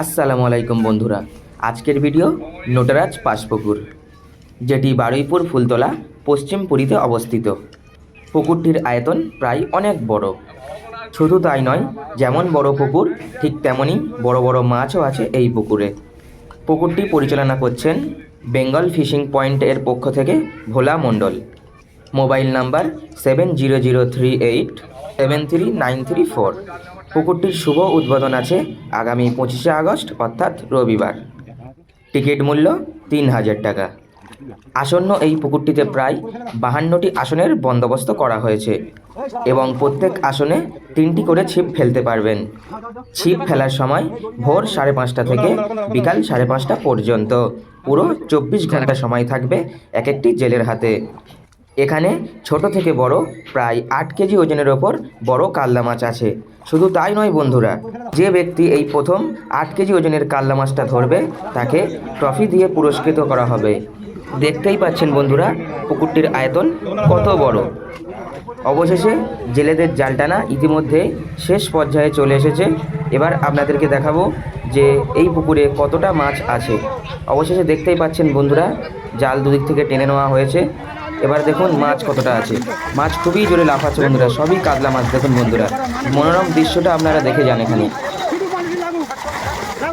আসসালামু আলাইকুম বন্ধুরা। আজকের ভিডিও নোটারাজ পাশপুকুর, যেটি বারুইপুর ফুলতলা পশ্চিম পুরীতে অবস্থিত। পুকুরটির আয়তন প্রায় অনেক বড়। শুধু তাই নয়, যেমন বড় পুকুর, ঠিক তেমনই বড় বড় মাছও আছে এই পুকুরে। পুকুরটি পরিচালনা করছেন বেঙ্গল ফিশিং পয়েন্ট এর পক্ষ থেকে Bhola Mondal. Mobile number seven zero zero three eight seven three nine three four. পুকুরটির শুভ উদ্বোধন আছে আগামী পঁচিশে আগস্ট, অর্থাৎ রবিবার। টিকিট মূল্য তিন হাজার টাকা। আসন্ন এই পুকুরটিতে প্রায় বাহান্নটি আসনের বন্দোবস্ত করা হয়েছে এবং প্রত্যেক আসনে তিনটি করে ছিপ ফেলতে পারবেন। ছিপ ফেলার সময় ভোর সাড়ে পাঁচটা থেকে বিকাল সাড়ে পাঁচটা পর্যন্ত। পুরো চব্বিশ ঘণ্টা সময় থাকবে এক একটি জেলের হাতে। এখানে ছোট থেকে বড় প্রায় আট কেজি ওজনের ওপর বড় কাল্লা মাছ আছে। শুধু তাই নয় বন্ধুরা, যে ব্যক্তি এই প্রথম আট কেজি ওজনের কাল্লা মাছটা ধরবে, তাকে ট্রফি দিয়ে পুরস্কৃত করা হবে। দেখতেই পাচ্ছেন বন্ধুরা, পুকুরটির আয়তন কত বড়। অবশেষে জেলেদের জাল টানা ইতিমধ্যে শেষ পর্যায়ে চলে এসেছে। এবার আপনাদেরকে দেখাবো যে এই পুকুরে কতটা মাছ আছে। অবশেষে দেখতেই পাচ্ছেন বন্ধুরা, জাল দুদিক থেকে টেনে নেওয়া হয়েছে। এবার দেখুন মাছ কতটা আছে। মাছ খুবই জোরে লাফাচ্ছে বন্ধুরা সবই কাতলা মাছ দেখুন বন্ধুরা। মনোরম দৃশ্যটা আপনারা দেখে যান এখানে।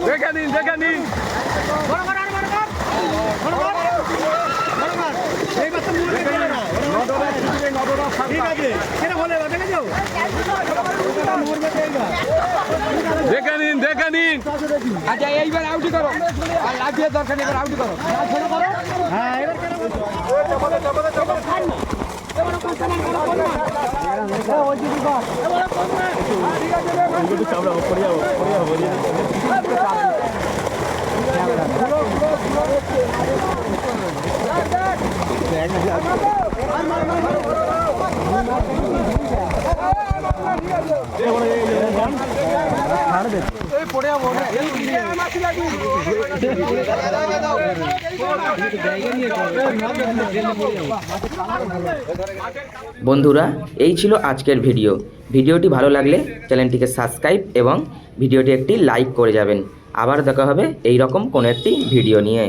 দেখে নিন দেখে নিন দেখে নিন আচ্ছা এইবার আউটি করো আর লাফিয়ে দরকার এবার আউটি করো বন্ধুরা, এই ছিল আজকের ভিডিও। ভিডিওটি ভালো লাগলে চ্যানেলটিকে সাবস্ক্রাইব এবং ভিডিওটি একটি লাইক করে যাবেন। আবার দেখা হবে এই রকম কোনো একটি ভিডিও নিয়ে।